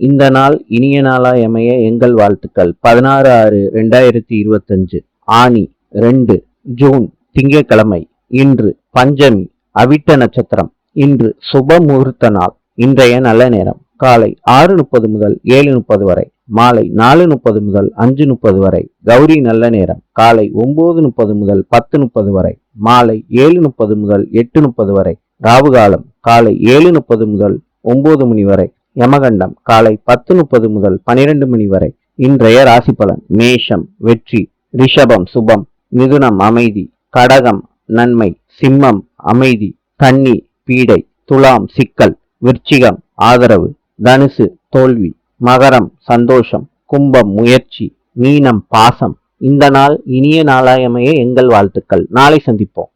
இந்த நாள் இனிய நாளாய் அமைய எங்கள் வாழ்த்துக்கள். பதினாறு ஆறு ரெண்டாயிரத்தி இருபத்தஞ்சு ஆனி ரெண்டு ஜூன் திங்கட்கிழமை இன்று பஞ்சமி அவிட்ட நட்சத்திரம் இன்று சுப முகூர்த்த நாள் இன்றைய நல்ல நேரம். காலை ஆறு முப்பது முதல் ஏழு முப்பது வரை மாலை நாலு முப்பது முதல் அஞ்சு முப்பது வரை கௌரி நல்ல நேரம். காலை ஒன்பது முப்பது முதல் பத்து முப்பது வரை மாலை ஏழு முப்பது முதல் எட்டு முப்பது வரை ராவுகாலம் காலை ஏழு முப்பது முதல் ஒன்பது மணி வரை யமகண்டம் காலை பத்து முப்பது முதல் பனிரெண்டு மணி வரை. இன்றைய ராசி பலன் மேஷம் வெற்றி ரிஷபம் சுபம் மிதுனம் அமைதி கடகம் நன்மை சிம்மம் அமைதி கன்னி பீடை துலாம் சிக்கல் விருச்சிகம் ஆதரவு தனுசு தோல்வி மகரம் சந்தோஷம் கும்பம் முயற்சி மீனம் பாசம். இந்த நாள் இனிய நாளாயமைய எங்கள் வாழ்த்துக்கள். நாளை சந்திப்போம்.